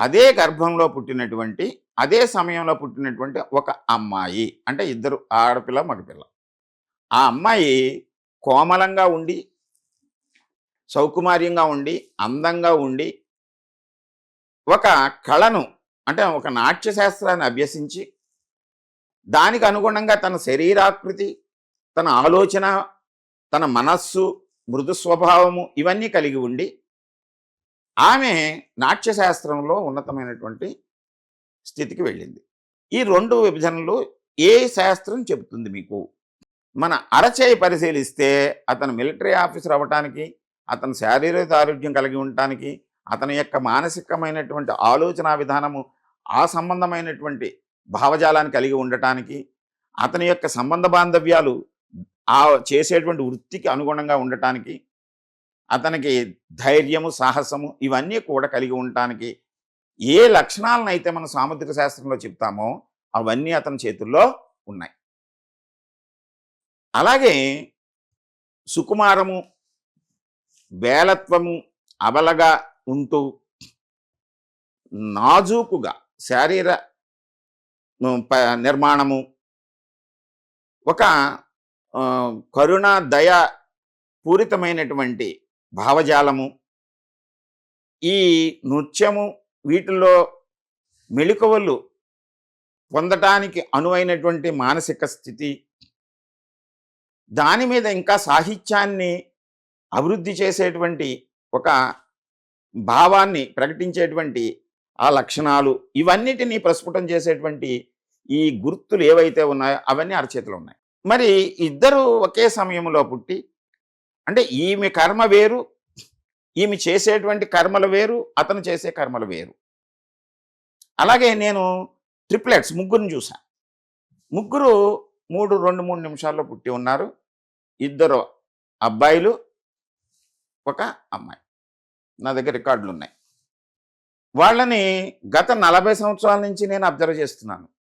అదే గర్భంలో పుట్టినటువంటి అదే సమయంలో పుట్టినటువంటి ఒక అమ్మాయి. అంటే ఇద్దరు ఆడపిల్ల మగపిల్ల. ఆ అమ్మాయి కోమలంగా ఉండి సౌకుమార్యంగా ఉండి అందంగా ఉండి ఒక కళను అంటే ఒక నాట్యశాస్త్రాన్ని అభ్యసించి దానికి అనుగుణంగా తన శరీరాకృతి తన ఆలోచన తన మనస్సు మృదు స్వభావము ఇవన్నీ కలిగి ఉండి ఆమె నాట్యశాస్త్రంలో ఉన్నతమైనటువంటి స్థితికి వెళ్ళింది. ఈ రెండు విభజనలు ఏ శాస్త్రం చెబుతుంది మీకు? మన అరచేయి పరిశీలిస్తే అతను మిలిటరీ ఆఫీసర్ అవ్వటానికి అతను శారీరక ఆరోగ్యం కలిగి ఉండటానికి అతని యొక్క మానసికమైనటువంటి ఆలోచన విధానము ఆ సంబంధమైనటువంటి భావజాలాన్ని కలిగి ఉండటానికి అతని యొక్క సంబంధ బాంధవ్యాలు ఆ చేసేటువంటి వృత్తికి అనుగుణంగా ఉండటానికి అతనికి ధైర్యము సాహసము ఇవన్నీ కూడా కలిగి ఉండటానికి ఏ లక్షణాలను అయితే మనం సాముద్రిక శాస్త్రంలో చెప్తామో అవన్నీ అతని చేతుల్లో ఉన్నాయి. అలాగే సుకుమారము వేలత్వము అబలగా ఉంటూ నాజూకుగా శారీర ప- నిర్మాణము ఒక కరుణ దయ పూరితమైనటువంటి భావజాలము. ఈ నృత్యము వీటిలో మెళుకువలు పొందటానికి అనువైనటువంటి మానసిక స్థితి. దాని మీద ఇంకా సాహిత్యాన్ని అభివృద్ధి చేసేటువంటి ఒక భావాన్ని ప్రకటించేటువంటి ఆ లక్షణాలు ఇవన్నిటినీ ప్రస్ఫుటం చేసేటువంటి ఈ గుర్తులు ఏవైతే ఉన్నాయో అవన్నీ అరచేతిలో ఉన్నాయి. మరి ఇద్దరు ఒకే సమయంలో పుట్టి అంటే ఈమె కర్మ వేరు ఈమె చేసేటువంటి కర్మలు వేరు అతను చేసే కర్మలు వేరు. అలాగే నేను ట్రిప్లెట్స్ ముగ్గురిని చూశాను ముగ్గురు మూడు రెండు మూడు నిమిషాల్లో పుట్టి ఉన్నారు. ఇద్దరు అబ్బాయిలు ఒక అమ్మాయి. నా దగ్గర రికార్డులు ఉన్నాయి. వాళ్ళని గత నలభై సంవత్సరాల నుంచి నేను అబ్జర్వ్ చేస్తున్నాను.